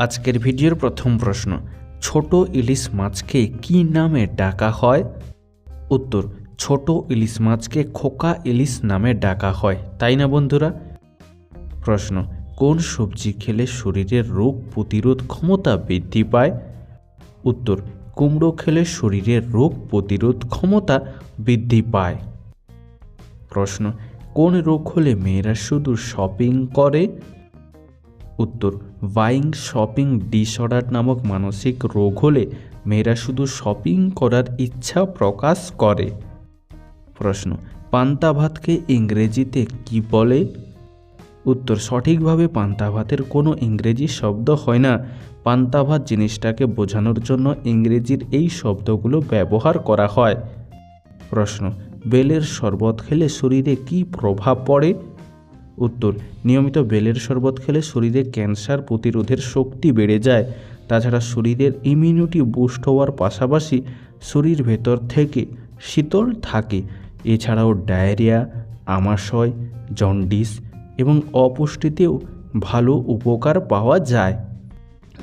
আজকের ভিডিওর প্রথম প্রশ্ন, ছোট ইলিশ মাছকে কি নামে ডাকা হয়? উত্তর, ছোট ইলিশ মাছকে খোকা ইলিশ নামে ডাকা হয়, তাই না বন্ধুরা? প্রশ্ন, কোন সবজি খেলে শরীরের রোগ প্রতিরোধ ক্ষমতা বৃদ্ধি পায়? উত্তর, কুমড়ো খেলে শরীরের রোগ প্রতিরোধ ক্ষমতা বৃদ্ধি পায়। প্রশ্ন, কোন রোগ হলে মেয়েরা শুধু শপিং করে? উত্তর বাইং শপিং ডিসঅর্ডার নামক মানসিক রোগ হলে মেয়েরা শুধু শপিং করার ইচ্ছা প্রকাশ করে। প্রশ্ন, পান্তা ভাতকে ইংরেজিতে কি বলে? উত্তর, সঠিকভাবে পান্তা ভাতের কোনো ইংরেজি শব্দ হয় না। পান্তা ভাত জিনিসটাকে বোঝানোর জন্য ইংরেজির এই শব্দগুলো ব্যবহার করা হয়। প্রশ্ন, বেলের শরবত খেলে শরীরে কি প্রভাব পড়ে? উত্তর, নিয়মিত বেলের শরবত খেলে শরীরে ক্যান্সার প্রতিরোধের শক্তি বেড়ে যায়। তাছাড়া শরীরের ইমিউনিটি বুস্ট হওয়ার পাশাপাশি শরীর ভেতর থেকে শীতল থাকে। এছাড়াও ডায়রিয়া, আমাশয়, জন্ডিস এবং অপুষ্টিতেও ভালো উপকার পাওয়া যায়।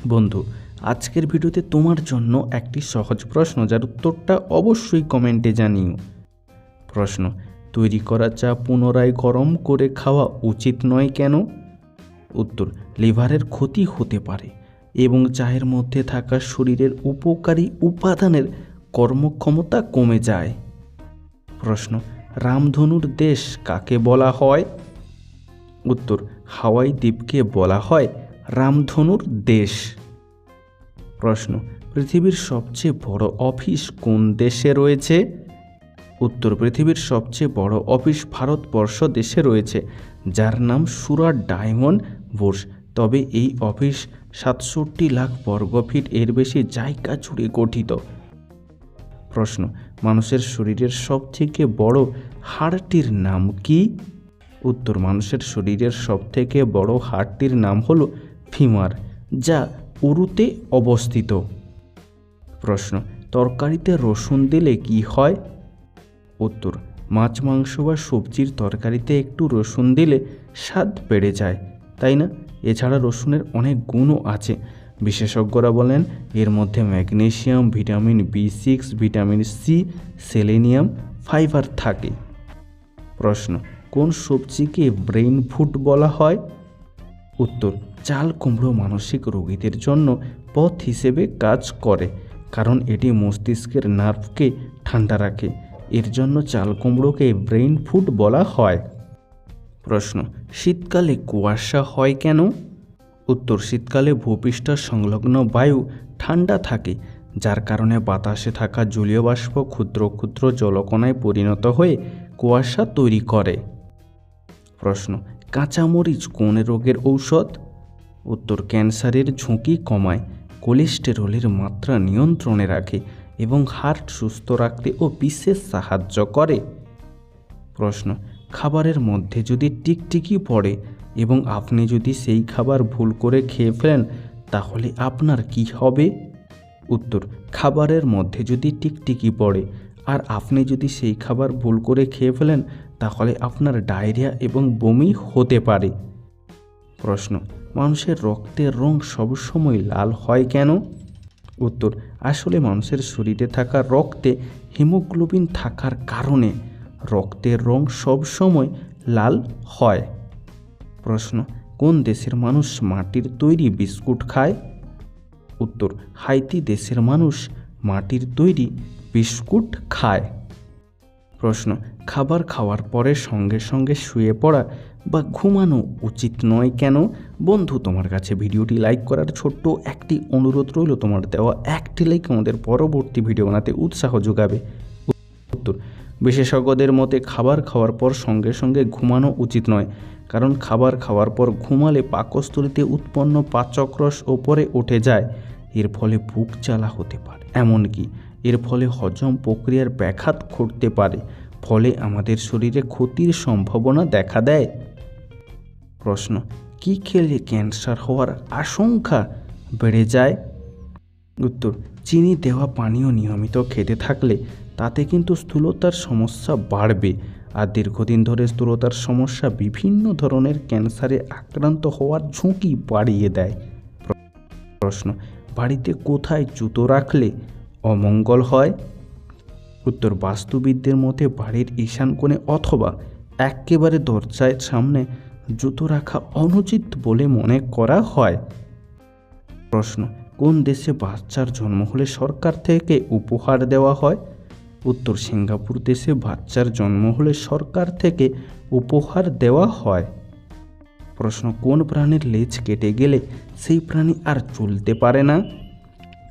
বন্ধু, আজকের ভিডিওতে তোমার জন্য একটি সহজ প্রশ্ন, যার উত্তরটা অবশ্যই কমেন্টে জানিও। প্রশ্ন তৈরি করা চা পুনরায় গরম করে খাওয়া উচিত নয় কেন? উত্তর, লিভারের ক্ষতি হতে পারে এবং চায়ের মধ্যে থাকা শরীরের উপকারী উপাদানের কর্মক্ষমতা কমে যায়। প্রশ্ন, রামধনুর দেশ কাকে বলা হয়? উত্তর, হাওয়াই দ্বীপকে বলা হয় রামধনুর দেশ। প্রশ্ন, পৃথিবীর সবচেয়ে বড় অফিস কোন দেশে রয়েছে? উত্তর পৃথিবীর সবচেয়ে বড় অফিস ভারতবর্ষ দেশে রয়েছে, যার নাম সুরাট ডায়মন্ড বোর্স। তবে এই অফিস সাতষট্টি লাখ বর্গফিট এর বেশি জায়গা জুড়ে গঠিত। প্রশ্ন, মানুষের শরীরের সবথেকে বড় হাড়টির নাম কি? উত্তর, মানুষের শরীরের সবথেকে বড় হাড়টির নাম হলো ফিমার, যা উরুতে অবস্থিত। প্রশ্ন, তরকারিতে রসুন দিলে কি হয়? উত্তর, মাছ, মাংস বা সবজির তরকারিতে একটু রসুন দিলে স্বাদ বেড়ে যায়, তাই না? এছাড়া রসুনের অনেক গুণও আছে। বিশেষজ্ঞরা বলেন, এর মধ্যে magnesium vitamin B six, vitamin C, selenium, fibre থাকে। প্রশ্ন, কোন সবজিকে ব্রেইন ফুড বলা হয়? উত্তর, চাল কুমড়ো মানসিক রোগীদের জন্য পথ হিসেবে কাজ করে, কারণ এটি মস্তিষ্কের নার্ভকে ঠান্ডা রাখে। এর জন্য চাল কুমড়োকে ব্রেইন ফুড বলা হয়। প্রশ্ন, শীতকালে কুয়াশা হয় কেন? উত্তর, শীতকালে ভূপৃষ্ঠ সংলগ্ন বায়ু ঠান্ডা থাকে, যার কারণে বাতাসে থাকা জলীয় বাষ্প ক্ষুদ্র ক্ষুদ্র জলকণায় পরিণত হয়ে কুয়াশা তৈরি করে। প্রশ্ন, কাঁচামরিচ কোন রোগের ঔষধ? উত্তর, ক্যান্সারের ঝুঁকি কমায়, কোলেস্টেরলের মাত্রা নিয়ন্ত্রণে রাখে এবং হার্ট সুস্থ রাখতে ও বিশেষ সাহায্য করে। প্রশ্ন, খাবারের মধ্যে যদি টিকটিকি পড়ে এবং আপনি যদি সেই খাবার ভুল করে খেয়ে ফেলেন, তাহলে আপনার কি হবে? উত্তর, খাবারের মধ্যে যদি টিকটিকি পড়ে আর আপনি যদি সেই খাবার ভুল করে খেয়ে ফেলেন, তাহলে আপনার ডায়রিয়া এবং বমি হতে পারে। প্রশ্ন, মানুষের রক্তের রং সবসময় লাল হয় কেন? উত্তর আসলে মানুষের শরীরে থাকা রক্তে হিমোগ্লোবিন থাকার কারণে রক্তের রং সবসময় লাল হয়। প্রশ্ন, কোন দেশের মানুষ মাটির তৈরি বিস্কুট খায়? উত্তর, হাইতি দেশের মানুষ মাটির তৈরি বিস্কুট খায়। প্রশ্ন, খাবার খাওয়ার পরে সঙ্গে সঙ্গে শুয়ে পড়া বা ঘুমানো উচিত নয় কেন? বন্ধু, তোমার কাছে ভিডিওটি লাইক করার ছোট্ট একটি অনুরোধ রইল, তোমার দেওয়া একটি লাইক আমাদের পরবর্তী ভিডিও বানাতে উৎসাহ যোগাবে। উত্তর, বিশেষজ্ঞদের মতে খাবার খাওয়ার পর সঙ্গে সঙ্গে ঘুমানো উচিত নয়, কারণ খাবার খাওয়ার পর ঘুমালে পাকস্থলিতে উৎপন্ন পাচকরস ওপরে উঠে যায়, এর ফলে বুক জ্বালা হতে পারে। এমনকি এর ফলে হজম প্রক্রিয়ার ব্যাঘাত ঘটতে পারে, ফলে আমাদের শরীরে ক্ষতির সম্ভাবনা দেখা দেয়। প্রশ্ন, কি খেলে ক্যান্সার হওয়ার আশঙ্কা বেড়ে যায়? উত্তর, চিনি দেওয়া পানীয় নিয়মিত খেতে থাকলে তাতে কিন্তু স্থূলতার সমস্যা বাড়বে আর দীর্ঘদিন ধরে স্থূলতার সমস্যা বিভিন্ন ধরনের ক্যান্সারে আক্রান্ত হওয়ার ঝুঁকি বাড়িয়ে দেয়। প্রশ্ন, বাড়িতে কোথায় জুতো রাখলে অমঙ্গল হয়। উত্তর বাস্তুবিদদের মতে বাড়ির ঈশান কোণে অথবা একেবারে দরজার সামনে জুতো রাখা অনুচিত বলে মনে করা হয়। প্রশ্ন, কোন দেশে বাচ্চার জন্ম হলে সরকার থেকে উপহার দেওয়া হয়? উত্তর, সিঙ্গাপুর দেশে বাচ্চার জন্ম হলে সরকার থেকে উপহার দেওয়া হয়। প্রশ্ন, কোন প্রাণীর লেজ কেটে গেলে সেই প্রাণী আর চলতে পারে না?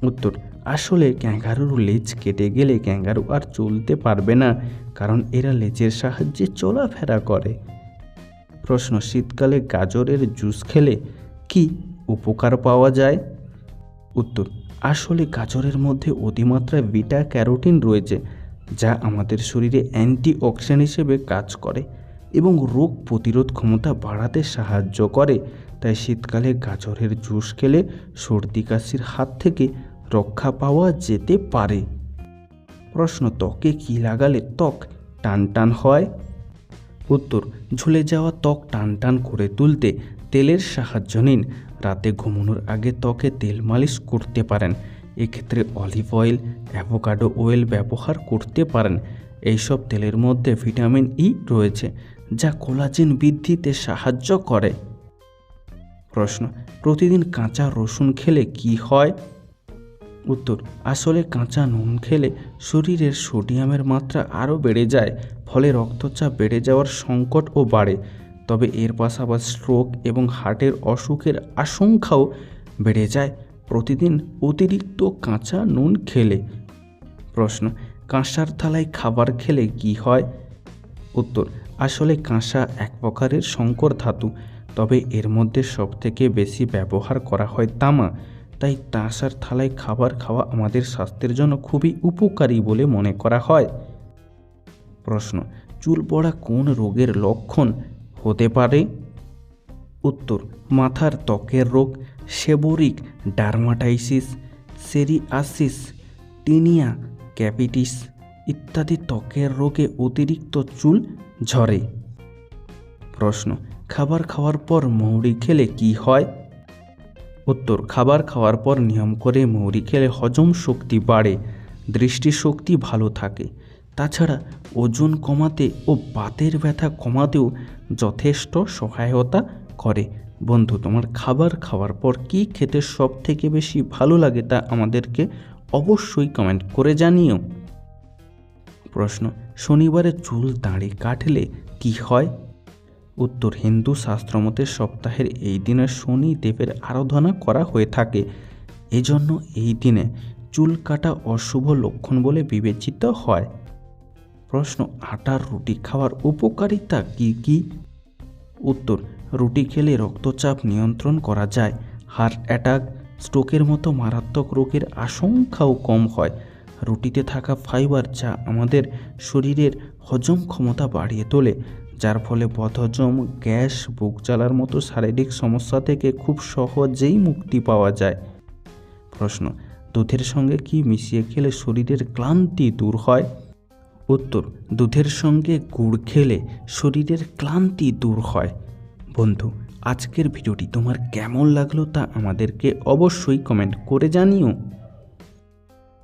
উত্তর আসলে ক্যাঙ্গারুর লেজ কেটে গেলে ক্যাঙ্গারু আর চলতে পারবে না, কারণ এরা লেজের সাহায্যে চলাফেরা করে। প্রশ্ন, শীতকালে গাজরের জুস খেলে কি উপকার পাওয়া যায়? উত্তর, আসলে গাজরের মধ্যে অতিমাত্রায় বিটা ক্যারোটিন রয়েছে, যা আমাদের শরীরে অ্যান্টিঅক্সিডেন্ট হিসেবে কাজ করে এবং রোগ প্রতিরোধ ক্ষমতা বাড়াতে সাহায্য করে। তাই শীতকালে গাজরের জুস খেলে সর্দি কাশির হাত থেকে রক্ষা পাওয়া যেতে পারে। প্রশ্ন ত্বকে কী লাগালে ত্বক টান টান হয়? উত্তর, ঝুলে যাওয়া ত্বক টান টান করে তুলতে তেলের সাহায্য নিন। রাতে ঘুমানোর আগে ত্বকে তেল মালিশ করতে পারেন। এক্ষেত্রে অলিভ অয়েল, অ্যাভোকাডো অয়েল ব্যবহার করতে পারেন। এইসব তেলের মধ্যে ভিটামিন ই রয়েছে, যা কোলাজেন বৃদ্ধিতে সাহায্য করে। প্রশ্ন, প্রতিদিন কাঁচা রসুন খেলে কি হয়? উত্তর, আসলে কাঁচা নুন খেলে শরীরের সোডিয়ামের মাত্রা আরও বেড়ে যায়, ফলে রক্তচাপ বেড়ে যাওয়ার সংকটও বাড়ে। তবে এর পাশাপাশি স্ট্রোক এবং হার্টের অসুখের আশঙ্কাও বেড়ে যায়। প্রতিদিন অতিরিক্ত কাঁচা নুন খেলে। প্রশ্ন, কাঁসার থালায় খাবার খেলে কি হয়? উত্তর, আসলে কাঁসা এক প্রকারের সংকর ধাতু, তবে এর মধ্যে সবথেকে বেশি ব্যবহার করা হয় তামা। তাই তাসার থালায় খাবার খাওয়া আমাদের স্বাস্থ্যের জন্য খুবই উপকারী বলে মনে করা হয়। প্রশ্ন, চুল পড়া কোন রোগের লক্ষণ? হতে পারে। উত্তর, মাথার ত্বকের রোগ, seborrheic dermatitis, psoriasis, tinea, capitis ইত্যাদি ত্বকের রোগে অতিরিক্ত চুল ঝরে। প্রশ্ন, খাবার খাওয়ার পর মৌরি খেলে কি হয়? উত্তর, খাবার খাওয়ার পর নিয়ম করে মৌরি খেলে হজম শক্তি বাড়ে, দৃষ্টিশক্তি ভালো থাকে। তাছাড়া ওজন কমাতে ও বাতের ব্যথা কমাতেও যথেষ্ট সহায়তা করে। বন্ধু, তোমার খাবার খাওয়ার পর কি খেতে সব থেকে বেশি ভালো লাগে তা আমাদেরকে অবশ্যই কমেন্ট করে জানিও। প্রশ্ন, শনিবারে চুল দাঁড়ি কাটলে কি হয়? উত্তর হিন্দু শাস্ত্রমতে সপ্তাহের এই দিনে শনি দেবের আরাধনা করা হয়ে থাকে। এজন্য এই দিনে চুল কাটা অশুভ লক্ষণ বলে বিবেচিত হয়। প্রশ্ন, আটার রুটি খাওয়ার উপকারিতা কি কি? উত্তর, রুটি খেলে রক্তচাপ নিয়ন্ত্রণ করা যায়। হার্ট অ্যাটাক, স্ট্রোকের মতো মারাত্মক রোগের আশঙ্কাও কম হয়। রুটিতে থাকা ফাইবার যা আমাদের শরীরের হজম ক্ষমতা বাড়িয়ে তোলে। যার ফলে বদহজম গ্যাস, বুক জ্বালার মতো শারীরিক সমস্যা থেকে খুব সহজেই মুক্তি পাওয়া যায়। প্রশ্ন, দুধের সঙ্গে কি মিশিয়ে খেলে শরীরের ক্লান্তি দূর হয়? উত্তর, দুধের সঙ্গে গুড় খেলে শরীরের ক্লান্তি দূর হয়। বন্ধু, আজকের ভিডিওটি তোমার কেমন লাগল তা আমাদেরকে অবশ্যই কমেন্ট করে জানিও।